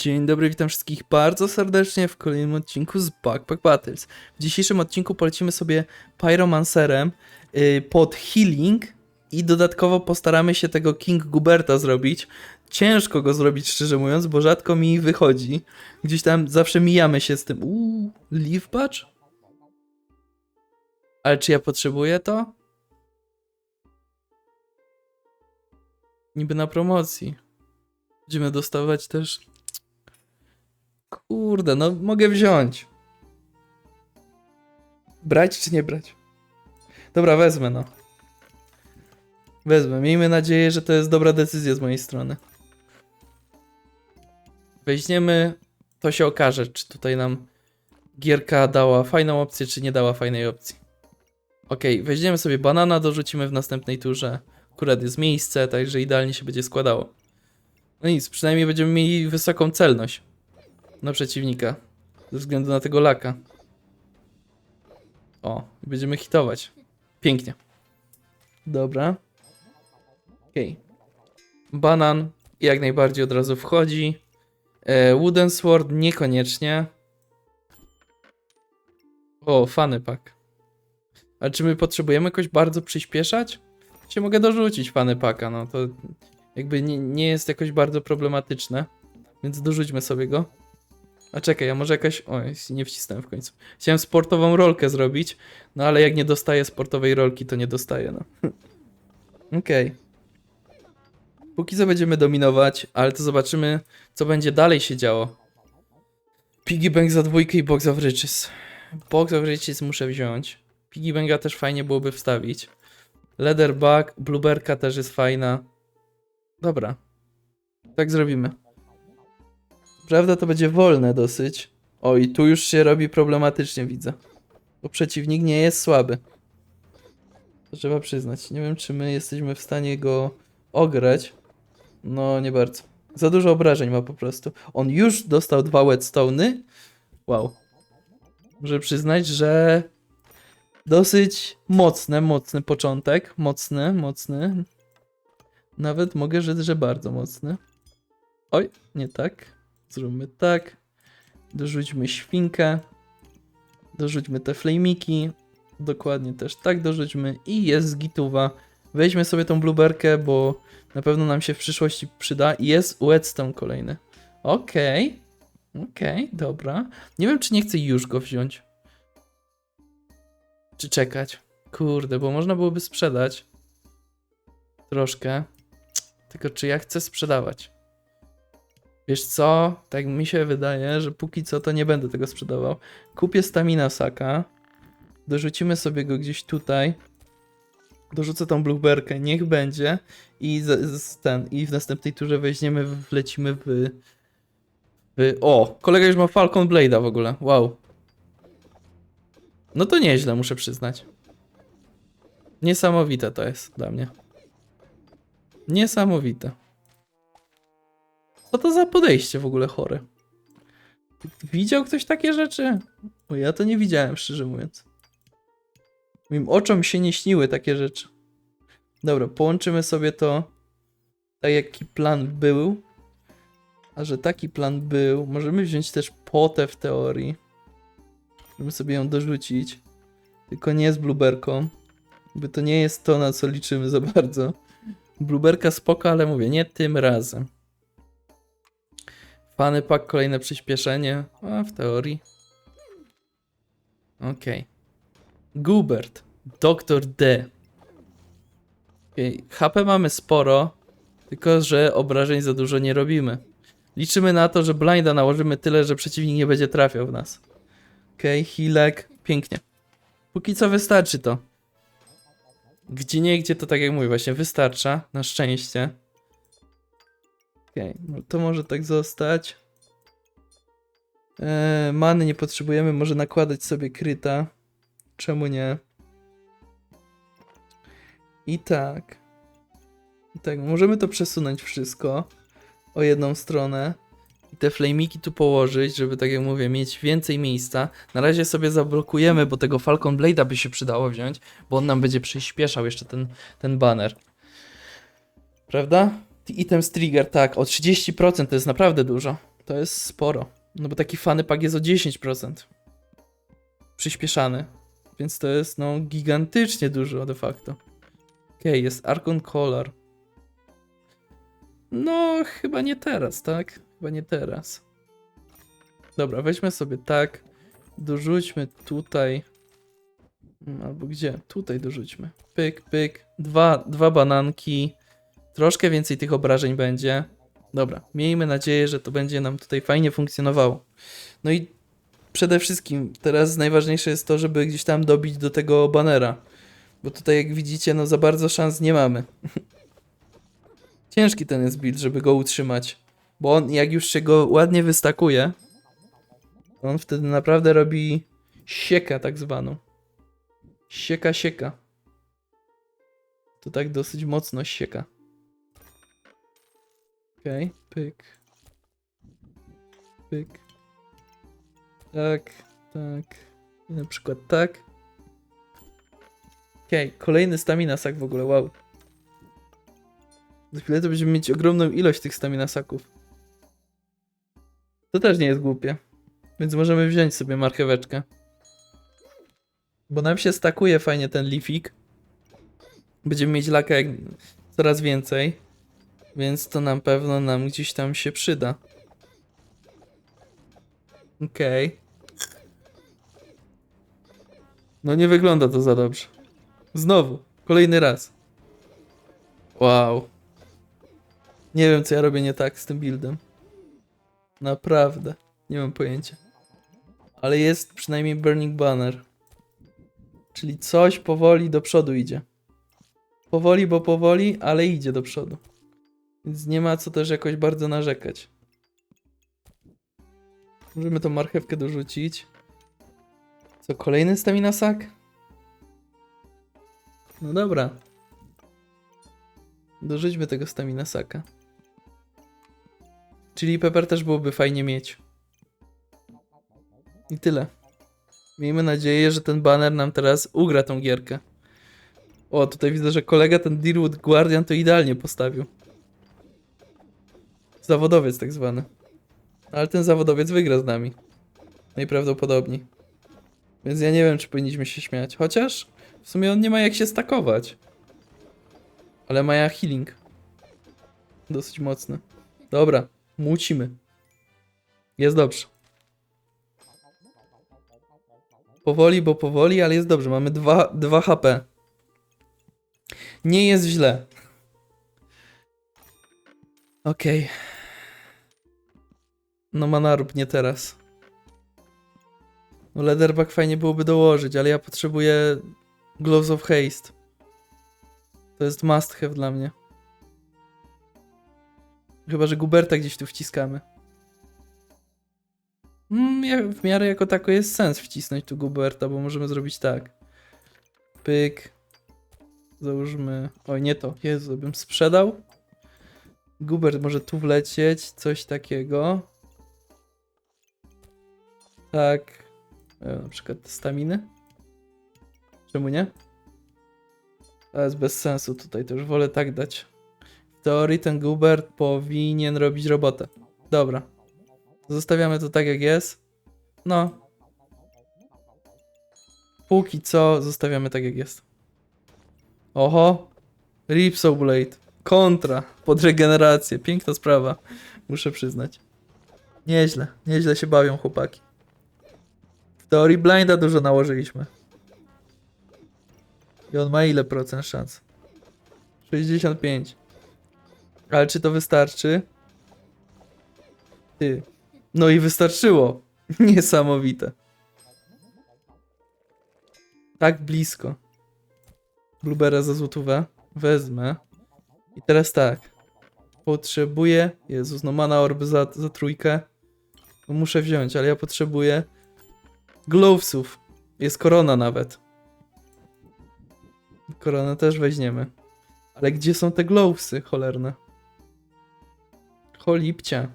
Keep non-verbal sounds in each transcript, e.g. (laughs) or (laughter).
Dzień dobry, witam wszystkich bardzo serdecznie w kolejnym odcinku z Backpack Battles. W dzisiejszym odcinku polecimy sobie Pyromancerem yy, pod healing i dodatkowo postaramy się tego King Guberta zrobić. Ciężko go zrobić, szczerze mówiąc, bo rzadko mi wychodzi. Gdzieś tam zawsze mijamy się z tym. Uuu, Leaf Patch? Ale czy ja potrzebuję to? Niby na promocji. Będziemy dostawać też Kurde, no mogę wziąć. Brać czy nie brać? Dobra, wezmę no. Wezmę. Miejmy nadzieję, że to jest dobra decyzja z mojej strony. Weźmiemy, to się okaże, czy tutaj nam gierka dała fajną opcję, czy nie dała fajnej opcji. Ok, weźmiemy sobie banana, dorzucimy w następnej turze. Akurat jest miejsce, także idealnie się będzie składało. No nic, przynajmniej będziemy mieli wysoką celność na przeciwnika. Ze względu na tego laka. O, będziemy hitować. Pięknie. Dobra. Okej. Banan jak najbardziej od razu wchodzi. E, Wooden Sword niekoniecznie. O, fany pack. Ale czy my potrzebujemy jakoś bardzo przyspieszać? Się mogę dorzucić fany packa, no to jakby nie, nie jest jakoś bardzo problematyczne. Więc dorzućmy sobie go. A czekaj, a może jakaś. Oj, nie wcisnąłem w końcu. Chciałem sportową rolkę zrobić, no ale jak nie dostaję sportowej rolki, to nie dostaję, no. (laughs) Okej. Póki co będziemy dominować, ale to zobaczymy, co będzie dalej się działo. Piggy Bank za dwójkę i Box of Riches. Box of Riches muszę wziąć. Piggy Banka też fajnie byłoby wstawić. Leatherback, Blueberka też jest fajna. Dobra. Tak zrobimy. Prawda, to będzie wolne dosyć. O, i tu już się robi problematycznie, widzę. Bo przeciwnik nie jest słaby. To trzeba przyznać. Nie wiem, czy my jesteśmy w stanie go ograć. No, nie bardzo. Za dużo obrażeń ma po prostu. On już dostał dwa whetstone'y. Wow. Muszę przyznać, że dosyć mocny, mocny początek. Mocny, mocny. Nawet mogę rzec, że bardzo mocny. Oj, nie tak. Zróbmy tak. Dorzućmy świnkę. Dorzućmy te flamiki. Dokładnie też tak dorzućmy. I jest gituwa. Weźmy sobie tą blueberkę, bo na pewno nam się w przyszłości przyda. I jest whetstone kolejny. Okej. Okej, dobra. Nie wiem, czy nie chcę już go wziąć. Czy czekać. Kurde, bo można byłoby sprzedać. Troszkę. Tylko czy ja chcę sprzedawać? Wiesz co? Tak mi się wydaje, że póki co to nie będę tego sprzedawał. Kupię stamina saka. Dorzucimy sobie go gdzieś tutaj. Dorzucę tą blueberkę, niech będzie. I z, z ten, i w następnej turze weźmiemy, wlecimy w, w. O! Kolega już ma Falcon Blade'a w ogóle. Wow. No to nieźle, muszę przyznać. Niesamowite to jest dla mnie. Niesamowite. Co to za podejście w ogóle chore? Widział ktoś takie rzeczy? Bo ja to nie widziałem, szczerze mówiąc. Moim oczom się nie śniły takie rzeczy. Dobra, połączymy sobie to tak jaki plan był. A że taki plan był, możemy wziąć też potę w teorii. Żeby sobie ją dorzucić. Tylko nie z blueberką. By to nie jest to, na co liczymy za bardzo. Blueberka spoko, ale mówię, nie tym razem. Fany pak, kolejne przyspieszenie. A, w teorii. Okej. Okay. Gubert. Doktor D. Okay. HP mamy sporo, tylko że obrażeń za dużo nie robimy. Liczymy na to, że blinda nałożymy tyle, że przeciwnik nie będzie trafiał w nas. Okej, okay, healek. Pięknie. Póki co wystarczy to. Gdzie nie, gdzie to tak jak mówię, właśnie wystarcza. Na szczęście. Okej, okay, no to może tak zostać. Eee, many nie potrzebujemy, może nakładać sobie kryta. Czemu nie? I tak. I tak, możemy to przesunąć wszystko o jedną stronę. I te flamiki tu położyć, żeby tak jak mówię, mieć więcej miejsca. Na razie sobie zablokujemy, bo tego Falcon Blade'a by się przydało wziąć, bo on nam będzie przyspieszał jeszcze ten, ten banner. Prawda? Item trigger, tak, o 30% to jest naprawdę dużo. To jest sporo. No bo taki fany jest o 10% przyspieszany. Więc to jest no gigantycznie dużo de facto. Okej, jest Archon Color. No, chyba nie teraz, tak? Chyba nie teraz. Dobra, weźmy sobie tak. Dorzućmy tutaj. Mm, Albo gdzie? Tutaj dorzućmy. Pyk, pyk. Dwa, dwa bananki. Troszkę więcej tych obrażeń będzie. Dobra, miejmy nadzieję, że to będzie nam tutaj fajnie funkcjonowało. No i przede wszystkim teraz najważniejsze jest to, żeby gdzieś tam dobić do tego banera. Bo tutaj jak widzicie, no za bardzo szans nie mamy. (laughs) Ciężki ten jest build, żeby go utrzymać. Bo on jak już się go ładnie wystakuje, to on wtedy naprawdę robi siekę tak zwaną. Sieka, sieka. To tak dosyć mocno sieka. Okej, pyk. Pyk. Tak, tak. I na przykład tak. Okej, kolejny stamina sak w ogóle, wow. Za chwilę to będziemy mieć ogromną ilość tych stamina saków. To też nie jest głupie. Więc możemy wziąć sobie marcheweczkę. Bo nam się stakuje fajnie ten lifik. Będziemy mieć laka coraz więcej. Więc to na pewno nam gdzieś tam się przyda. Okej. No nie wygląda to za dobrze. Znowu, kolejny raz. Wow. Nie wiem, co ja robię nie tak z tym buildem. Naprawdę. Nie mam pojęcia. Ale jest przynajmniej Burning Banner. Czyli coś powoli do przodu idzie. Powoli, bo powoli, ale idzie do przodu. Więc nie ma co też jakoś bardzo narzekać. Możemy tą marchewkę dorzucić. Co, kolejny stamina sak? No dobra. Dorzućmy tego stamina saka. Czyli Pepper też byłoby fajnie mieć. I tyle. Miejmy nadzieję, że ten banner nam teraz ugra tą gierkę. O, tutaj widzę, że kolega ten Deerwood Guardian to idealnie postawił. Zawodowiec tak zwany. Ale ten zawodowiec wygra z nami. Najprawdopodobniej. Więc ja nie wiem, czy powinniśmy się śmiać. Chociaż w sumie on nie ma jak się stakować. Ale ma ja healing. Dosyć mocny. Dobra, mucimy. Jest dobrze. Powoli, bo powoli, ale jest dobrze. Mamy 2, 2 HP. Nie jest źle. Okej. No manarub, nie teraz. No leatherback fajnie byłoby dołożyć, ale ja potrzebuję Gloves of Haste. To jest must have dla mnie. Chyba, że Guberta gdzieś tu wciskamy. Mm, w miarę jako tako jest sens wcisnąć tu Guberta, bo możemy zrobić tak. Pyk. Załóżmy... Oj, nie to. Jezu, bym sprzedał. Gubert może tu wlecieć, coś takiego. Tak. E, na przykład staminy. Czemu nie? To jest bez sensu tutaj, to już wolę tak dać. W teorii ten Gubert powinien robić robotę. Dobra. Zostawiamy to tak jak jest. No. Póki co zostawiamy tak jak jest. Oho. Ripsaw Blade. Kontra. Pod regenerację. Piękna sprawa. Muszę przyznać. Nieźle. Nieźle się bawią chłopaki. W teorii blinda dużo nałożyliśmy. I on ma ile procent szans? 65. Ale czy to wystarczy? Ty. No i wystarczyło. (laughs) Niesamowite. Tak blisko. Bluebera za złotówę. Wezmę. I teraz tak. Potrzebuję. Jezus, no mana orby za, za trójkę. No muszę wziąć, ale ja potrzebuję. Glovesów. Jest korona nawet. Koronę też weźmiemy. Ale gdzie są te glowsy cholerne? Cholipcia.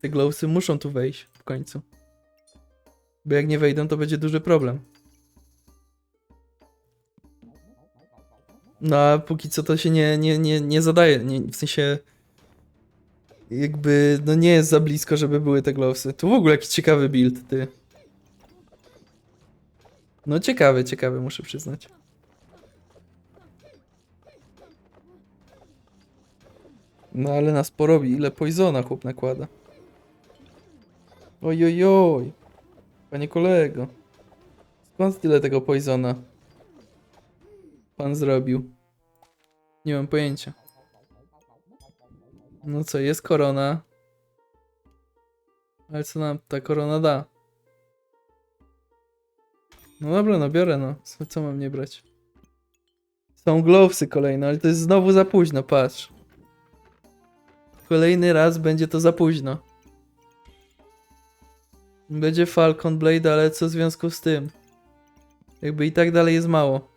Te glowsy muszą tu wejść w końcu. Bo jak nie wejdą, to będzie duży problem. No a póki co to się nie, nie, nie, nie zadaje. Nie, w sensie. Jakby, no nie jest za blisko, żeby były te glowsy. Tu w ogóle jakiś ciekawy build, ty. No ciekawy, ciekawy, muszę przyznać. No ale nas porobi, ile poisona chłop nakłada. Oj, oj, oj. Panie kolego. Skąd tyle tego poisona? Pan zrobił. Nie mam pojęcia. No co, jest korona. Ale co nam ta korona da? No dobra, no biorę, no. Co, co mam nie brać? Są glowsy kolejne, ale to jest znowu za późno, patrz. Kolejny raz będzie to za późno. Będzie Falcon Blade, ale co w związku z tym? Jakby i tak dalej jest mało.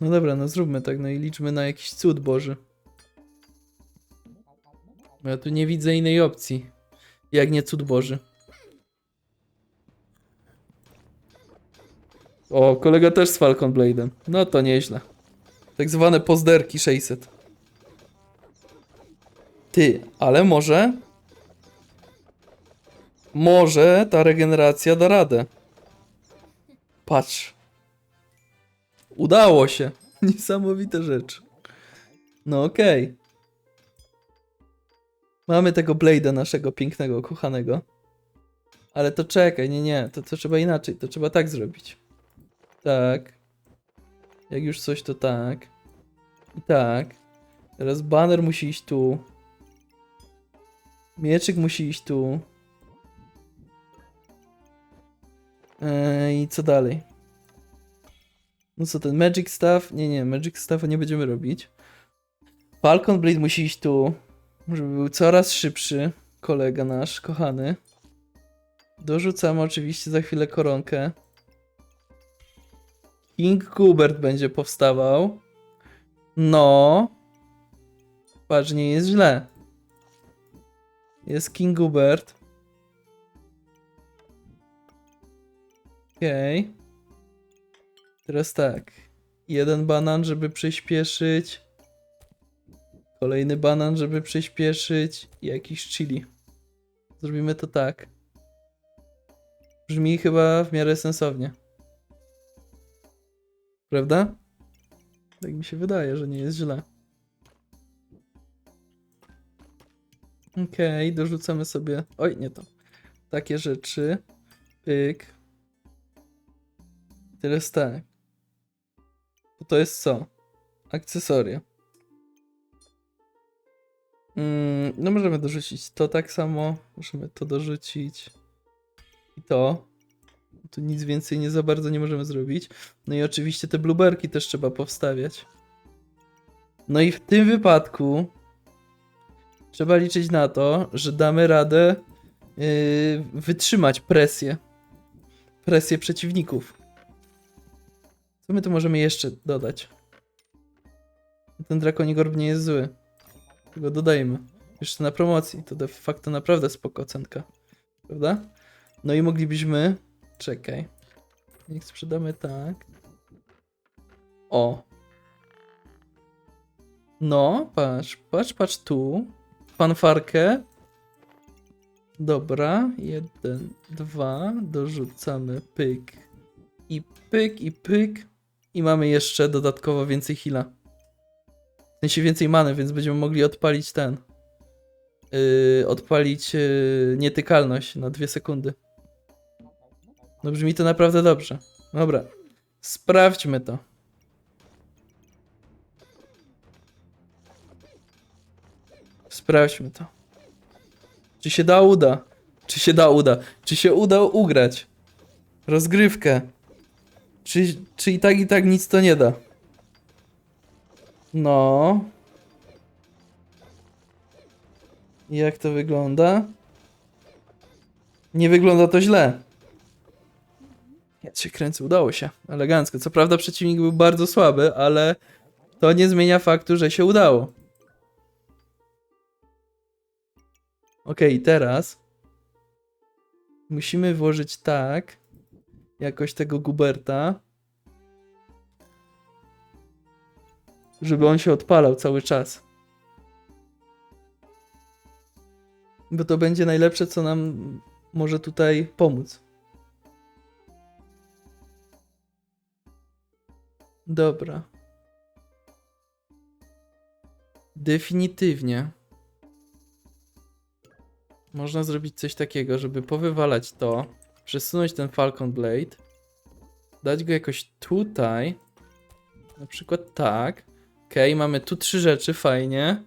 No dobra, no zróbmy tak, no i liczmy na jakiś cud Boży. Bo Ja tu nie widzę innej opcji. Jak nie cud Boży. O, kolega też z Falcon Blade'em. No to nieźle. Tak zwane pozderki 600. Ty, ale może... Może ta regeneracja da radę. Patrz. Udało się. (laughs) Niesamowite rzeczy. No okej. Mamy tego Blade'a naszego pięknego, kochanego. Ale to czekaj, nie, nie, to, to trzeba inaczej, to trzeba tak zrobić. Tak. Jak już coś, to tak. I tak. Teraz banner musi iść tu. Mieczyk musi iść tu. Eee, I co dalej? No co ten Magic Staff? Nie, nie, Magic Staffa nie będziemy robić. Falcon Blade musi iść tu, żeby był coraz szybszy kolega nasz, kochany. Dorzucamy oczywiście za chwilę koronkę. King Gubert będzie powstawał. No. Patrz, nie jest źle. Jest King Gubert. Okej. Teraz tak. Jeden banan, żeby przyspieszyć. Kolejny banan, żeby przyspieszyć. I jakiś chili. Zrobimy to tak. Brzmi chyba w miarę sensownie. Prawda? Tak mi się wydaje, że nie jest źle. Okej, dorzucamy sobie. Oj, nie to. Takie rzeczy. Pyk. Teraz tak. To jest co? Akcesoria. Mm, no możemy dorzucić to tak samo. Możemy to dorzucić. I to. Tu nic więcej nie za bardzo nie możemy zrobić. No i oczywiście te blueberki też trzeba powstawiać. No i w tym wypadku trzeba liczyć na to, że damy radę yy, wytrzymać presję. Presję przeciwników. Co my tu możemy jeszcze dodać? Ten drakonigorb nie jest zły. Tylko dodajmy. Jeszcze na promocji. To de facto naprawdę spoko ocenka. Prawda? No i moglibyśmy... Czekaj. Niech sprzedamy tak. O. No, patrz, patrz, patrz tu. Fanfarkę. Dobra, jeden, dwa, dorzucamy pyk i pyk i pyk i mamy jeszcze dodatkowo więcej heala. W sensie więcej many, więc będziemy mogli odpalić ten. Yy, odpalić yy, nietykalność na dwie sekundy. No brzmi to naprawdę dobrze. Dobra. Sprawdźmy to. Sprawdźmy to. Czy się da uda? Czy się da uda? Czy się uda ugrać? Rozgrywkę. Czy, czy i tak i tak nic to nie da? No. Jak to wygląda? Nie wygląda to źle. Ja się kręcę, udało się. Elegancko. Co prawda przeciwnik był bardzo słaby, ale to nie zmienia faktu, że się udało. Okej, teraz musimy włożyć tak, jakoś tego Guberta. Żeby on się odpalał cały czas. Bo to będzie najlepsze, co nam może tutaj pomóc. Dobra. Definitywnie. Można zrobić coś takiego, żeby powywalać to, przesunąć ten Falcon Blade, dać go jakoś tutaj, na przykład tak. Okej, mamy tu trzy rzeczy, fajnie.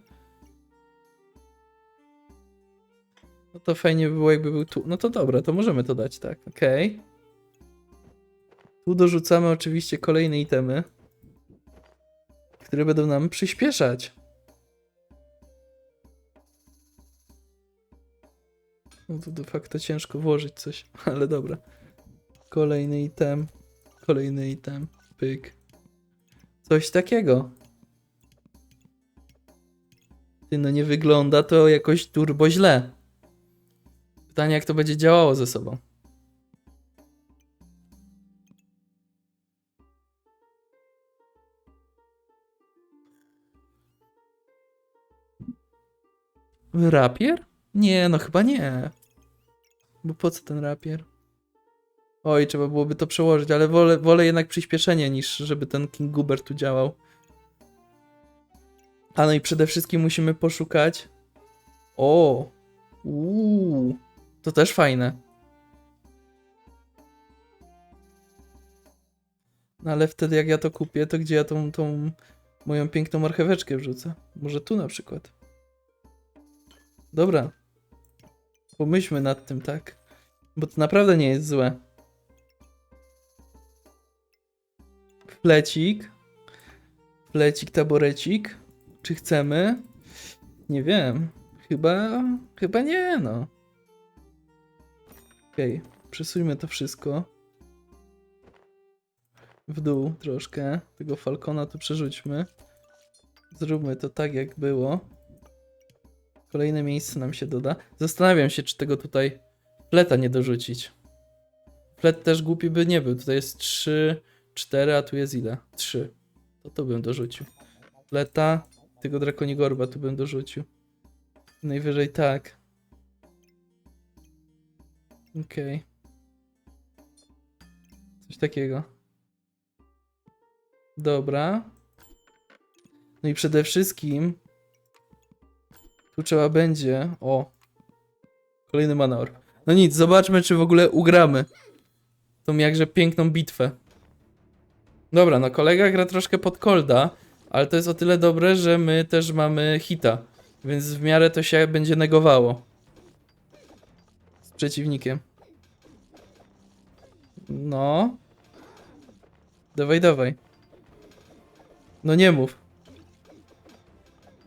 No to fajnie by było, jakby był tu. No to dobra, to możemy to dać tak, okej. Tu dorzucamy oczywiście kolejne itemy, które będą nam przyspieszać. No to de facto ciężko włożyć coś, (laughs) ale dobra. Kolejny item, kolejny item, pyk. Coś takiego. Ty, no nie wygląda to jakoś turbo źle. Pytanie, jak to będzie działało ze sobą. Rapier? Nie, no chyba nie. Bo po co ten rapier? Oj, trzeba byłoby to przełożyć, ale wolę, wolę jednak przyspieszenie niż żeby ten King Guber tu działał. A no i przede wszystkim musimy poszukać. O! Uuu, to też fajne. No ale wtedy jak ja to kupię, to gdzie ja tą, tą moją piękną marcheweczkę wrzucę? Może tu na przykład. Dobra. Pomyślmy nad tym, tak? Bo to naprawdę nie jest złe. Flecik. Flecik, taborecik. Czy chcemy? Nie wiem. Chyba, chyba nie, no. Okej, przesuńmy to wszystko. W dół troszkę. Tego falcona tu przerzućmy. Zróbmy to tak, jak było. Kolejne miejsce nam się doda. Zastanawiam się, czy tego tutaj fleta nie dorzucić. Flet też głupi by nie był. Tutaj jest 3, 4, a tu jest ile? 3. To to bym dorzucił. Fleta, tego drakonigorba tu bym dorzucił. Najwyżej tak. Okej. Coś takiego. Dobra. No i przede wszystkim tu trzeba będzie. O. Kolejny manor. No nic, zobaczmy, czy w ogóle ugramy tą jakże piękną bitwę. Dobra, no kolega gra troszkę pod kolda, ale to jest o tyle dobre, że my też mamy hita, więc w miarę to się będzie negowało z przeciwnikiem. No. Dawaj, dawaj. No nie mów.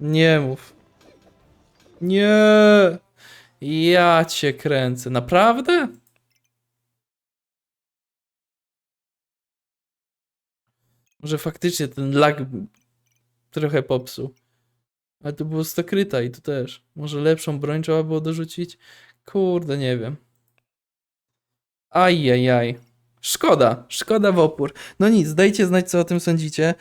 Nie mów. Nie. Ja cię kręcę. Naprawdę? Może faktycznie ten lag trochę popsuł. Ale to było stokryta i tu też. Może lepszą broń trzeba było dorzucić? Kurde, nie wiem. Ajajaj. Szkoda, szkoda w opór. No nic, dajcie znać, co o tym sądzicie.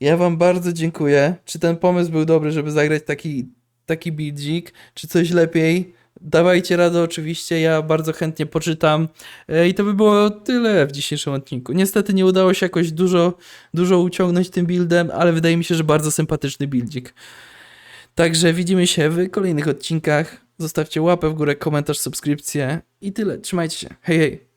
Ja wam bardzo dziękuję. Czy ten pomysł był dobry, żeby zagrać taki, taki bidzik, czy coś lepiej? Dawajcie radę oczywiście, ja bardzo chętnie poczytam. E, I to by było tyle w dzisiejszym odcinku. Niestety nie udało się jakoś dużo, dużo uciągnąć tym buildem, ale wydaje mi się, że bardzo sympatyczny buildzik. Także widzimy się w kolejnych odcinkach. Zostawcie łapę w górę, komentarz, subskrypcję i tyle. Trzymajcie się. Hej, hej.